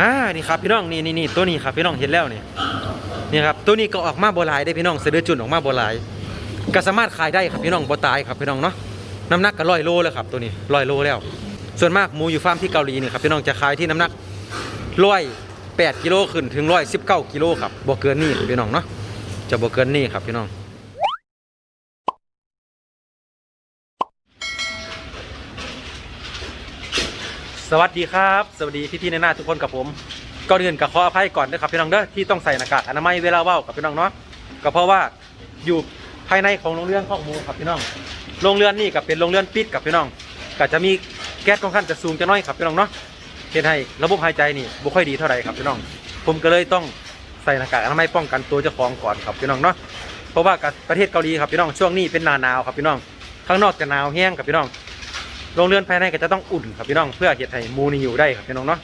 อ่านี่ครับพี่น้องนี่นี่นี่ตัวนี้ครับพี่น้องเห็นแล้วนี่นี่ครับตัวนี้ก็ออกมาโบหลายได้พี่น้องเสะดือจุนออกมาโบหลายก็สามารถขายได้ครับพี่น้องบ่ตายครับพี่น้องเนาะน้ำหนักก็ร้อยโลแล้วครับตัวนี้ร้อยโลแล้ว ส่วนมากหมูอยู่ฟาร์มที่เกาหลีนี่ครับพี่น้องจะขายที่น้ำหนักร้อยแปดกิโลขึ้นถึงร้อยสิบเก้ากิโลครับบ่เกินนี่ครับพี่น้องเนาะจะบ่เกินนี่ครับพี่น้อง สวัสดีครับ สวัสดีพี่ๆในหน้าทุกคนกับผมก่อนอื่นก็ขออภัยก่อนนะครับพี่น้องเด้อที่ต้องใส่หน้ากากอนามัยเวลาเว้ากับพี่น้องเนาะก็เพราะว่าอยู่ภายในของโรงเรือนของมูครับพี่น้องโรงเรือนนี่ก็เป็นโรงเรือนปิดกับพี่น้องก็จะมีแก๊สค่อนข้างจะสูงจะน้อยครับพี่น้องเนาะเฮ็ดให้ระบบหายใจนี่บ่ค่อยดีเท่าไหร่ครับพี่น้อง ผมก็เลยต้องใส่หน้ากากอนามัยป้องกันตัวเจ้าของก่อนครับพี่น้องเนาะเพราะว่ากับประเทศเกาหลีครับพี่น้องช่วงนี้เป็นหนาหนาวครับพี่น้องข้างนอกจะหนาวแห้งครับพี่น้อง โรงเรือนภายในก็จะต้องอุ่นครับพี่น้องเพื่อเห็ดให้มูนี่อยู่ได้ครับพี่น้องเนาะ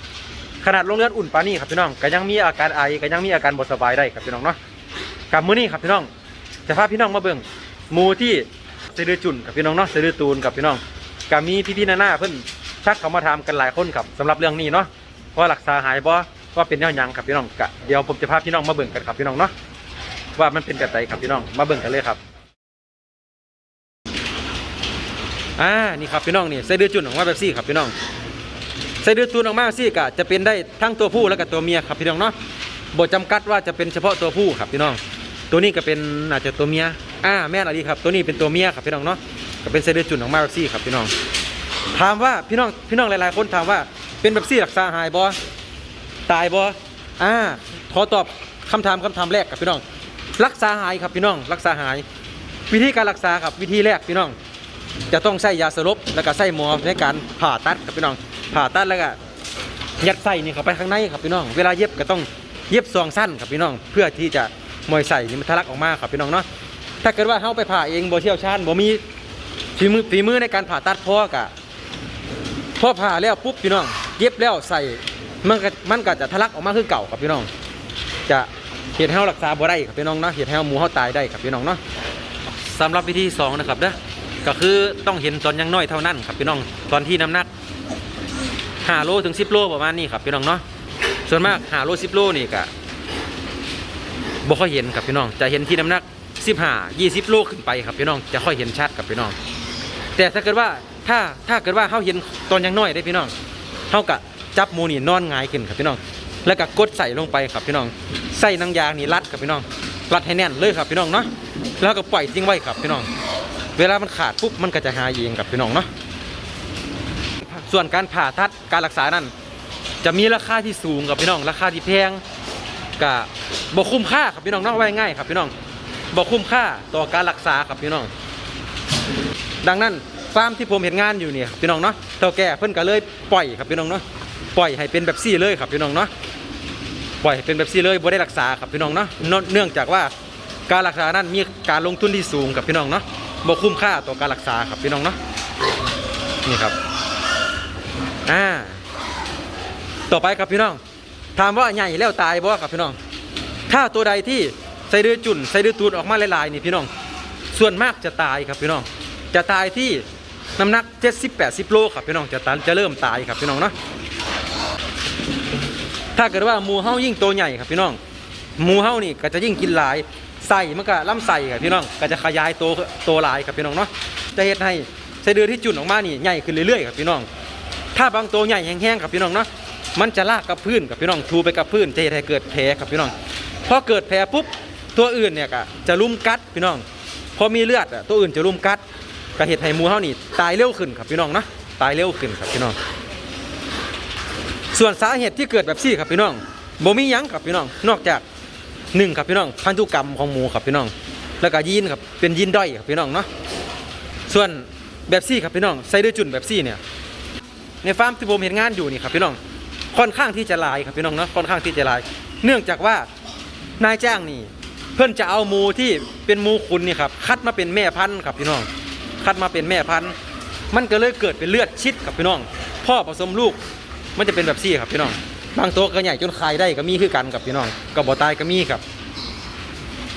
ขนาดโรงเรือนอุ่นปานนี้ครับพี่น้องก็ยังมีอาการไอก็ยังมีอาการบสบายได้ครับพี่น้องเนาะกับมือนี้ครับพี่น้องจะพาพี่น้องมาเบิ่งมูที่เสดือจุนกับพี่น้องเนาะเสดือตูนกับพี่น้องก็มีพี่ๆนานาเพิ่อนชักเขามาถามกันหลายคนครับสำหรับเรื่องนี้เนาะว่ารักษาหายบ่ว่าเป็นแนวยังครับพี่น้องกะเดี๋ยวผมจะพาพี่น้องมาเบิ่งกันครับพี่น้องเนาะว่ามันเป็นแบบไหนครับพี่น้องมาเบิ่งกันเลยครับ อ่านี่ครับพี่น้องนี่ไส้เดือจุนออกมาแบบซี่ครับพี่น้องไส้เดือจุนออกมาแบบซี่ก็จะเป็นได้ทั้งตัวผู้และก็ตัวเมียครับพี่น้องเนาะบทจำกัดว่าจะเป็นเฉพาะตัวผู้ครับพี่น้อง ตัวนี้ก็เป็นอาจจะตัวเมียอ่าแม่นอะไรครับ ตัวนี้เป็นตัวเมียครับพี่น้องเนาะก็เป็นไส้เดือจุนออกมาแบบซี่ครับพี่น้อง ถามว่าพี่น้องพี่น้องหลายๆ คนถามว่าเป็นแบบซี่รักษาหายบ่ตายบ่อ่าขอตอบคำถามคำถามแรกครับพี่น้อง รักษาหายครับพี่น้อง รักษาหาย วิธีการรักษาครับวิธีแรกพี่น้อง จะต้องใช้ยาสลบแล้วก็ใช้หมอในการผ่าตัดครับพี่น้อง ผ่าตัดแล้วก็ยัดไส้นี่เข้าไปข้างในครับพี่น้อง เวลาเย็บก็ต้องเย็บซองสั้นครับพี่น้อง เพื่อที่จะมวยใส่นี่มันทะลักออกมาครับพี่น้องเนาะ ถ้าเกิดว่าเฮาไปผ่าเองบ่เชี่ยวชาญบ่มีฝีมือฝีมือในการผ่าตัดพ่อกะพอผ่าแล้วปุ๊บพี่น้อง เย็บแล้วใส่มันก็มันก็จะทะลักออกมาคือเก่าครับพี่น้อง จะเห็ดให้เฮารักษาบ่ได้ครับพี่น้องเนาะเห็ดให้เฮาหมูเฮาตายได้ครับพี่น้องเนาะสำหรับวิธีสองนะครับเด้อ ก็คือต้องเห็นตอนยังน้อยเท่านั้นครับพี่น้องตอนที่น้ำหนัก5โลถึง10โลประมาณนี้ครับพี่น้องเนาะส่วนมาก5โล10โลนี่ก็บ่ค่อยเห็นครับพี่น้อง จะเห็นที่น้ำหนัก15 20โลขึ้นไปครับพี่น้องจะค่อยเห็นชัดครับพี่น้อง แต่ถ้าเกิดว่าถ้าถ้าเกิดว่าเฮาเห็นตอนยังน้อยได้พี่น้องเฮากะจับหมูนี่นอนหงายขึ้นครับพี่น้อง แล้วก็กดใส่ลงไปครับพี่น้องใส่นังยางนี่รัดครับพี่น้องรัดให้แน่นเลยครับพี่น้องเนาะแล้วก็ปล่อยทิ้งไว้ครับพี่น้อง เวลามันขาดปุ๊บมันก็จะหายเองครับพี่น้องเนาะส่วนการผ่าตัดการรักษานั้น จะมีราคาที่สูงครับพี่น้อง ราคาที่แพงก็บ่คุ้มค่าครับพี่น้องเนาะไว้ง่ายครับพี่น้องบ่คุ้มค่าต่อการรักษาครับพี่น้อง ดังนั้นฟาร์มที่ผมเห็นงานอยู่เนี่ยพี่น้องเนาะเท่าแก่เพิ่นก็เลยปล่อยครับพี่น้องเนาะปล่อยให้เป็นแบบซี่เลยครับพี่น้องเนาะปล่อยให้เป็นแบบซี่เลยบ่ได้รักษาครับพี่น้องเนาะเนื่องจากว่าการรักษานั้นมีการลงทุนที่สูงครับพี่น้องเนาะ บ่คุ้มค่าต่อการรักษาครับพี่น้องเนาะนี่ครับอ่าต่อไปครับพี่น้อง ถามว่าใหญ่แล้วตายบ่ครับพี่น้อง ถ้าตัวใดที่ใส่เดือจุ่นใส่เดือตูดออกมาหลายๆนี่พี่น้อง ส่วนมากจะตายครับพี่น้อง จะตายที่น้ำหนัก70-80โลครับพี่น้องจะตายจะเริ่มตายครับพี่น้องเนาะถ้าเกิดว่าหมูเฮายิ่งโตใหญ่ครับพี่น้องหมูเฮานี่ก็จะยิ่งกินหลาย ใส่มันก็ลำใส่ครับพี่น้องก็จะขยายโตโตหลายครับพี่น้องเนาะจะเฮ็ดให้ไส้เดือนที่จุ่นออกมานี่ใหญ่ขึ้นเรื่อยๆครับพี่น้อง ถ้าบางตัวใหญ่แห้งๆครับพี่น้องเนาะมันจะลากกับพื้นกับพี่น้องทูไปกับพื้นจะเฮ็ดให้เกิดแผลครับพี่น้องพอเกิดแผลปุ๊บตัวอื่นเนี่ยก็จะลุ่มกัดพี่น้อง พอมีเลือดตัวอื่นจะลุ่มกัดก็เห็ดให้มูเฮานี่ตายเร็วขึ้นครับพี่น้องเนาะตายเร็วขึ้นครับพี่น้อง ส่วนสาเหตุที่เกิดแบบซี่ครับพี่น้องบ่มียังครับพี่น้อง นอกจาก หนึ่งครับพี่น้องพันธุกรรมของหมูครับพี่น้อง แล้วก็ยีนครับเป็นยีนด้อยครับพี่น้องเนาะส่วนแบบซี่ครับพี่น้องไซเดอร์จุนแบบซี่เนี่ยในฟาร์มที่ผมเห็นงานอยู่นี่ครับพี่น้องค่อนข้างที่จะลายครับพี่น้องเนาะค่อนข้างที่จะลาย เนื่องจากว่านายจ้างนี่ เพื่อนจะเอาหมูที่เป็นหมูคุณนี่ครับคัดมาเป็นแม่พันธุ์ครับพี่น้อง คัดมาเป็นแม่พันธุ์มันก็เลยเกิดเป็นเลือดชิดครับพี่น้อง พ่อผสมลูกมันจะเป็นแบบซี่ครับพี่น้อง บางตัวก็ใหญ่จนคายได้ก็มีคือกันครับพี่น้องก็บ่ตายก็มีครับ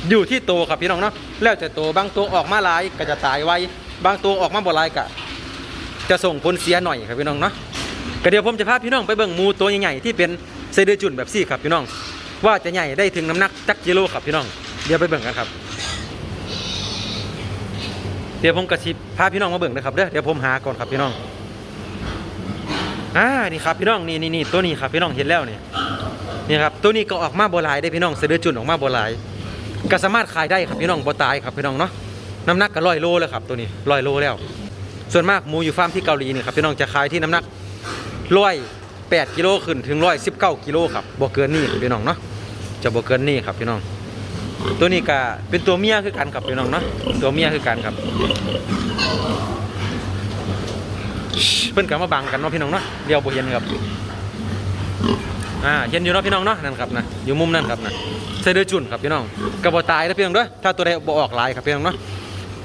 อยู่ที่ตัวครับพี่น้องเนาะแล้วแต่ตัวบางตัวออกมาหลายก็จะตายไวบางตัวออกมาบ่หลายก็จะส่งผลเสียหน่อยครับพี่น้องเนาะก็เดี๋ยวผมจะพาพี่น้องไปเบิ่งมูตัวใหญ่ๆที่เป็นใส่เดือจุ่นแบบซี่ครับพี่น้อง ว่าจะใหญ่ได้ถึงน้ำหนักจักกิโลครับพี่น้อง เดี๋ยวไปเบิ่งกันครับ เดี๋ยวผมกระชิบพาพี่น้องมาเบิ่งนะครับเด้อเดี๋ยวผมหาก่อนครับพี่น้อง อ่านี่ครับพี่น้องนี่นี่นี่ตัวนี้ครับพี่น้องเห็นแล้วนี่นี่ครับตัวนี้ก็ออกมาโบลายได้พี่น้องเสดือจุนออกมาโบลายก็สามารถขายได้ครับพี่น้องบ่ตายครับพี่น้องเนาะน้ำหนักก็ร้อยโลแล้วครับตัวนี้ร้อยโลแล้ว ส่วนมากหมูอยู่ฟาร์มที่เกาหลีนี่ครับพี่น้องจะขายที่น้ำหนักร้อยแปดกิโลขึ้นถึงร้อยสิบเก้ากิโลครับบ่เกินนี่พี่น้องเนาะจะบ่เกินนี่ครับพี่น้อง ตัวนี้ก็เป็นตัวเมียคือกันครับพี่น้องเนาะตัวเมียคือกันครับ เพิ่นก็มาบังกันเนาะพี่น้องเนาะเดียวบ่เห็นครับอ่าเห็นอยู่เนาะพี่น้องเนาะนั่นครับนะอยู่มุมนั่นครับนะใส่เดือจุนครับพี่น้องกระบ่ตายนะพี่น้องเด้อถ้าตัวใดบ่ออกหลายครับพี่น้องเนาะ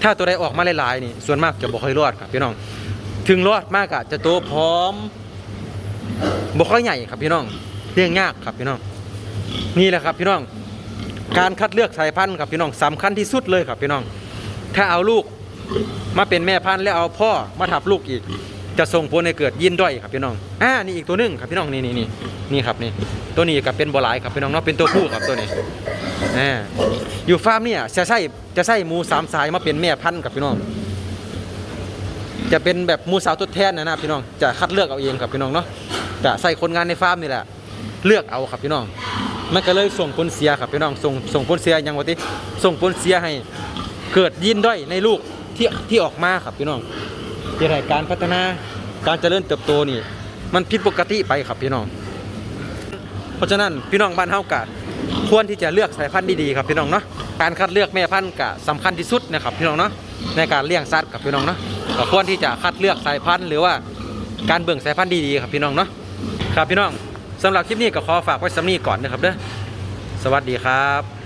ถ้าตัวใดออกมาหลายๆนี่ส่วนมากจะบ่ค่อยรอดครับพี่น้อง ถึงรอดมากอะจะโตพร้อมบ่ค่อยใหญ่ครับพี่น้องเลี้ยงยากครับพี่น้องนี่แหละครับพี่น้องการคัดเลือกสายพันธุ์ครับพี่น้องสำคัญที่สุดเลยครับพี่น้อง ถ้าเอาลูกมาเป็นแม่พันธุ์แล้วเอาพ่อมาทับลูกอีก จะส่งผลให้เกิดยินด้อยครับพี่น้อง อ่า นี่อีกตัวหนึงครับพี่น้องนี่นี่นี่นี่ครับนี่ตัวนี้กับเป็นบอลายครับพี่น้องเนาะเป็นตัวผู้ครับตัวนี้ อ่า อยู่ฟาร์มเนี่ยจะใส่จะใส่หมูสามสายมาเป็นแม่พันธุ์ครับพี่น้อง จะเป็นแบบหมูสาวตัวแทนนะนะพี่น้อง จะคัดเลือกเอาเองครับพี่น้องเนาะ จะใส่คนงานในฟาร์มนี่แหละ เลือกเอาครับพี่น้อง มันก็เลยส่งผลเสียครับพี่น้อง ส่งส่งผลเสียอย่างว่าที่ส่งผลเสียให้ เกิดยินด้อยในลูกที่ที่ออกมาครับพี่น้อง ที่ไรการพัฒนาการเจริญเติบโตนี่ มันผิดปกติไปครับพี่น้อง เพราะฉะนั้นพี่น้องบ้านเฮากะควรที่จะเลือกสายพันธุ์ดีๆครับพี่น้องเนาะการคัดเลือกแม่พันธุ์กะสำคัญที่สุดนะครับพี่น้องเนาะในการเลี้ยงสัตว์กับพี่น้องเนาะก็ควรที่จะคัดเลือกสายพันธุ์หรือว่าการเบิ่งสายพันธุ์ดีๆครับพี่น้องเนาะครับพี่น้องสำหรับคลิปนี้ก็ขอฝากไว้สำนีก่อนนะครับเด้อสวัสดีครับ